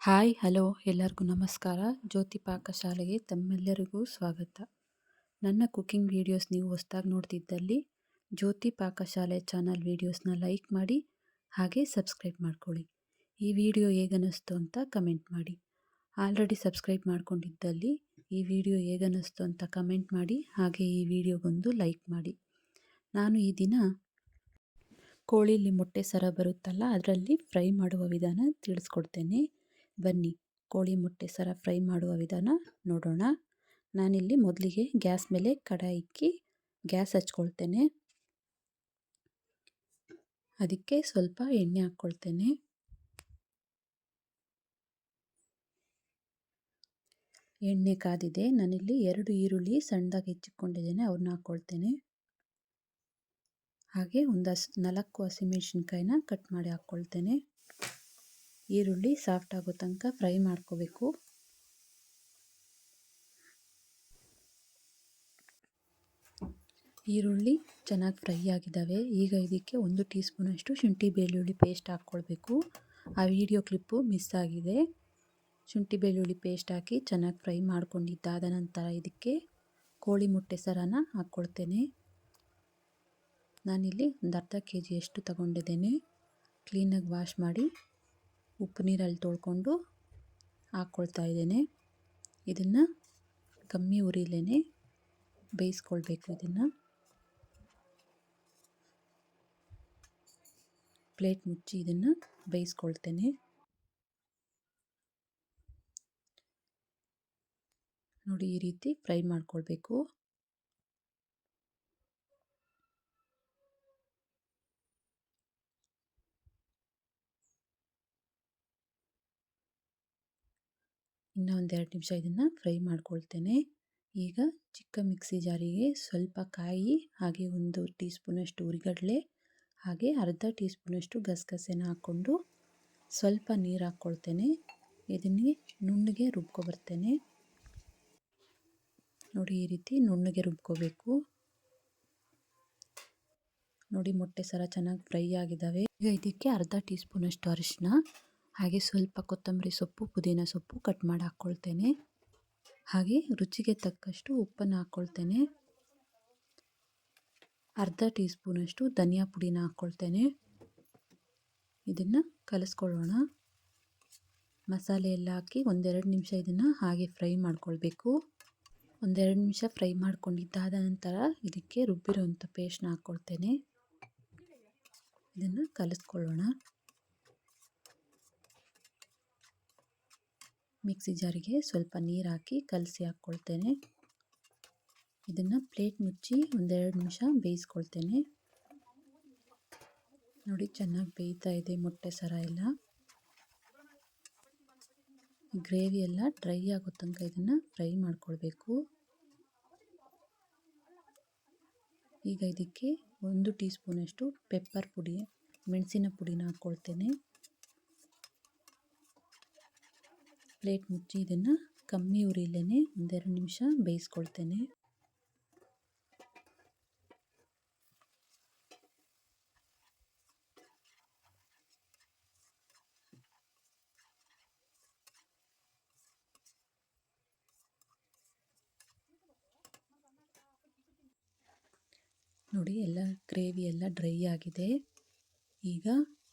Hi, hello, ಎಲ್ಲರಿಗೂ ನಮಸ್ಕಾರ. ಜ್ಯೋತಿ ಪಾಕಶಾಲೆಗೆ ತಮ್ಮೆಲ್ಲರಿಗೂ ಸ್ವಾಗತ. ನನ್ನ ಕುಕ್ಕಿಂಗ್ ವೀಡಿಯೋಸ್ ನೀವು ಹೊಸ್ದಾಗಿ ನೋಡ್ತಿದ್ದಲ್ಲಿ ಜ್ಯೋತಿ ಪಾಕಶಾಲೆ ಚಾನಲ್ ವೀಡಿಯೋಸ್ನ ಲೈಕ್ ಮಾಡಿ, ಹಾಗೆ ಸಬ್ಸ್ಕ್ರೈಬ್ ಮಾಡ್ಕೊಳ್ಳಿ. ಈ ವಿಡಿಯೋ ಹೇಗನ್ನಿಸ್ತು ಅಂತ ಕಮೆಂಟ್ ಮಾಡಿ. ಆಲ್ರೆಡಿ ಸಬ್ಸ್ಕ್ರೈಬ್ ಮಾಡ್ಕೊಂಡಿದ್ದಲ್ಲಿ ಈ ವಿಡಿಯೋ ಹೇಗನ್ನಿಸ್ತು ಅಂತ ಕಮೆಂಟ್ ಮಾಡಿ, ಹಾಗೆ ಈ ವಿಡಿಯೋಗೊಂದು ಲೈಕ್ ಮಾಡಿ. ನಾನು ಈ ದಿನ ಕೋಳಿಲಿ ಮೊಟ್ಟೆ ಸರ ಬರುತ್ತಲ್ಲ, ಅದರಲ್ಲಿ ಫ್ರೈ ಮಾಡುವ ವಿಧಾನ ತಿಳಿಸ್ಕೊಡ್ತೇನೆ. ಬನ್ನಿ, ಕೋಳಿ ಮೊಟ್ಟೆ ಸರ ಫ್ರೈ ಮಾಡುವ ವಿಧಾನ ನೋಡೋಣ. ನಾನಿಲ್ಲಿ ಮೊದಲಿಗೆ ಗ್ಯಾಸ್ ಮೇಲೆ ಕಡಾಯಿ ಇಕ್ಕಿ ಗ್ಯಾಸ್ ಹಚ್ಕೊಳ್ತೇನೆ. ಅದಕ್ಕೆ ಸ್ವಲ್ಪ ಎಣ್ಣೆ ಹಾಕ್ಕೊಳ್ತೇನೆ. ಎಣ್ಣೆ ಕಾದಿದೆ. ನಾನಿಲ್ಲಿ ಎರಡು ಈರುಳ್ಳಿ ಸಣ್ಣದಾಗಿ ಹೆಚ್ಚಿಕೊಂಡಿದ್ದೇನೆ ಅವ್ರನ್ನ ಹಾಕ್ಕೊಳ್ತೇನೆ. ಹಾಗೆ ಒಂದು ಹಸಿ ನಾಲ್ಕು ಹಸಿಮೆಣ್ಸಿನ್ಕಾಯಿನ ಕಟ್ ಮಾಡಿ ಹಾಕ್ಕೊಳ್ತೇನೆ. ಈರುಳ್ಳಿ ಸಾಫ್ಟ್ ಆಗೋ ತನಕ ಫ್ರೈ ಮಾಡ್ಕೋಬೇಕು. ಈರುಳ್ಳಿ ಚೆನ್ನಾಗಿ ಫ್ರೈ ಆಗಿದ್ದಾವೆ ಈಗ ಇದಕ್ಕೆ ಒಂದು ಟೀ ಸ್ಪೂನಷ್ಟು ಶುಂಠಿ ಬೆಳ್ಳುಳ್ಳಿ ಪೇಸ್ಟ್ ಹಾಕ್ಕೊಳ್ಬೇಕು. ಆ ವಿಡಿಯೋ ಕ್ಲಿಪ್ಪು ಮಿಸ್ ಆಗಿದೆ. ಶುಂಠಿ ಬೆಳ್ಳುಳ್ಳಿ ಪೇಸ್ಟ್ ಹಾಕಿ ಚೆನ್ನಾಗಿ ಫ್ರೈ ಮಾಡ್ಕೊಂಡಿದ್ದಾದ ನಂತರ ಇದಕ್ಕೆ ಕೋಳಿ ಮೊಟ್ಟೆ ಸರನ ಹಾಕ್ಕೊಳ್ತೇನೆ. ನಾನಿಲ್ಲಿ ಒಂದು ಅರ್ಧ ಕೆ ಜಿಯಷ್ಟು ತಗೊಂಡಿದ್ದೇನೆ ಕ್ಲೀನಾಗಿ ವಾಶ್ ಮಾಡಿ. ಉಪ್ಪು ನೀರಲ್ಲಿ ತೊಳ್ಕೊಂಡು ಹಾಕ್ಕೊಳ್ತಾ ಇದ್ದೇನೆ. ಇದನ್ನು ಕಮ್ಮಿ ಉರಿಲೇ ಬೇಯಿಸ್ಕೊಳ್ಬೇಕು ಇದನ್ನು. ಪ್ಲೇಟ್ ಮುಚ್ಚಿ ಇದನ್ನು ಬೇಯಿಸ್ಕೊಳ್ತೇನೆ. ನೋಡಿ ಈ ರೀತಿ ಫ್ರೈ ಮಾಡ್ಕೊಳ್ಬೇಕು. ಇನ್ನು ಒಂದೆರಡು ನಿಮಿಷ ಇದನ್ನು ಫ್ರೈ ಮಾಡ್ಕೊಳ್ತೇನೆ. ಈಗ ಚಿಕ್ಕ ಮಿಕ್ಸಿ ಜಾರಿಗೆ ಸ್ವಲ್ಪ ಕಾಯಿ, ಹಾಗೆ ಒಂದು ಟೀ ಸ್ಪೂನಷ್ಟು ಉರಿಗಡಲೆ, ಹಾಗೆ ಅರ್ಧ ಟೀ ಸ್ಪೂನಷ್ಟು ಗಸಗಸೆನ ಹಾಕ್ಕೊಂಡು ಸ್ವಲ್ಪ ನೀರು ಹಾಕ್ಕೊಳ್ತೇನೆ. ಇದನ್ನೇ ನುಣ್ಣಗೆ ರುಬ್ಕೊಬರ್ತೇನೆ ನೋಡಿ ಈ ರೀತಿ ನುಣ್ಣಗೆ ರುಬ್ಕೋಬೇಕು. ನೋಡಿ ಮೊಟ್ಟೆ ಸರ ಚೆನ್ನಾಗಿ ಫ್ರೈ ಆಗಿದ್ದಾವೆ. ಈಗ ಇದಕ್ಕೆ ಅರ್ಧ ಟೀ ಸ್ಪೂನಷ್ಟು ಅರಿಶಿನ ಹಾಗೆ ಸ್ವಲ್ಪ ಕೊತ್ತಂಬರಿ ಸೊಪ್ಪು, ಪುದೀನ ಸೊಪ್ಪು ಕಟ್ ಮಾಡಿ ಹಾಕ್ಕೊಳ್ತೇನೆ ಹಾಗೆ ರುಚಿಗೆ ತಕ್ಕಷ್ಟು ಉಪ್ಪನ್ನು ಹಾಕ್ಕೊಳ್ತೇನೆ ಅರ್ಧ ಟೀ ಸ್ಪೂನಷ್ಟು ಧನಿಯಾ ಪುಡಿನ ಹಾಕ್ಕೊಳ್ತೇನೆ ಇದನ್ನು ಕಲಿಸ್ಕೊಳ್ಳೋಣ. ಮಸಾಲೆ ಎಲ್ಲ ಹಾಕಿ ಒಂದೆರಡು ನಿಮಿಷ ಇದನ್ನು ಹಾಗೆ ಫ್ರೈ ಮಾಡ್ಕೊಳ್ಬೇಕು. ಒಂದೆರಡು ನಿಮಿಷ ಫ್ರೈ ಮಾಡ್ಕೊಂಡಿದ್ದಾದ ನಂತರ ಇದಕ್ಕೆ ರುಬ್ಬಿರೋಂಥ ಪೇಸ್ಟ್ನ ಹಾಕ್ಕೊಳ್ತೇನೆ ಇದನ್ನು ಕಲಿಸ್ಕೊಳ್ಳೋಣ. ಮಿಕ್ಸಿ ಜಾರಿಗೆ ಸ್ವಲ್ಪ ನೀರು ಹಾಕಿ ಕಲಸಿ ಹಾಕ್ಕೊಳ್ತೇನೆ. ಇದನ್ನು ಪ್ಲೇಟ್ ಮುಚ್ಚಿ ಒಂದೆರಡು ನಿಮಿಷ ಬೇಯಿಸ್ಕೊಳ್ತೇನೆ. ನೋಡಿ ಚೆನ್ನಾಗಿ ಬೇಯ್ತಾ ಇದೆ ಮೊಟ್ಟೆ ಸರ ಎಲ್ಲ. ಗ್ರೇವಿ ಎಲ್ಲ ಡ್ರೈ ಆಗೋ ತನಕ ಇದನ್ನು ಫ್ರೈ ಮಾಡ್ಕೊಳ್ಬೇಕು. ಈಗ ಇದಕ್ಕೆ ಒಂದು ಟೀ ಸ್ಪೂನಷ್ಟು ಪೆಪ್ಪರ್ ಪುಡಿ, ಮೆಣಸಿನ ಪುಡಿನ ಹಾಕ್ಕೊಳ್ತೇನೆ. ಪ್ಲೇಟ್ ಮುಚ್ಚಿ ಇದನ್ನು ಕಮ್ಮಿ ಉರಿಲೇ ಒಂದೆರಡು ನಿಮಿಷ ಬೇಯಿಸ್ಕೊಳ್ತೇನೆ. ನೋಡಿ, ಎಲ್ಲ ಗ್ರೇವಿ ಎಲ್ಲ ಡ್ರೈ ಆಗಿದೆ. ಈಗ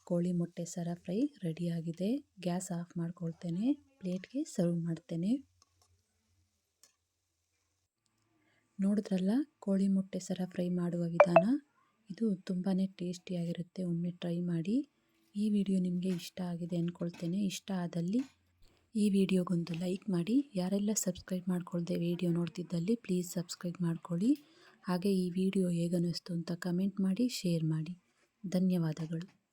ಕೋಳಿ ಮೊಟ್ಟೆ ಸರ ಫ್ರೈ ರೆಡಿಯಾಗಿದೆ ಗ್ಯಾಸ್ ಆಫ್ ಮಾಡ್ಕೊಳ್ತೇನೆ. ಪ್ಲೇಟ್ಗೆ ಸರ್ವ್ ಮಾಡ್ತೇನೆ. ನೋಡಿದ್ರಲ್ಲ? ಕೋಳಿ ಮೊಟ್ಟೆ ಸರ ಫ್ರೈ ಮಾಡುವ ವಿಧಾನ? ಇದು ತುಂಬಾ ಟೇಸ್ಟಿಯಾಗಿರುತ್ತೆ. ಒಮ್ಮೆ ಟ್ರೈ ಮಾಡಿ. ಈ ವಿಡಿಯೋ ನಿಮಗೆ ಇಷ್ಟ ಆಗಿದೆ ಅಂದ್ಕೊಳ್ತೇನೆ ಇಷ್ಟ ಆದಲ್ಲಿ ಈ ವಿಡಿಯೋಗೊಂದು ಲೈಕ್ ಮಾಡಿ. ಯಾರೆಲ್ಲ ಸಬ್ಸ್ಕ್ರೈಬ್ ಮಾಡ್ಕೊಳ್ದೆ ವಿಡಿಯೋ ನೋಡ್ತಿದ್ದಲ್ಲಿ ಪ್ಲೀಸ್ ಸಬ್ಸ್ಕ್ರೈಬ್ ಮಾಡ್ಕೊಳ್ಳಿ. ಹಾಗೆ ಈ ವಿಡಿಯೋ ಹೇಗನ್ನಿಸ್ತು ಅಂತ ಕಮೆಂಟ್ ಮಾಡಿ, ಶೇರ್ ಮಾಡಿ. ಧನ್ಯವಾದಗಳು.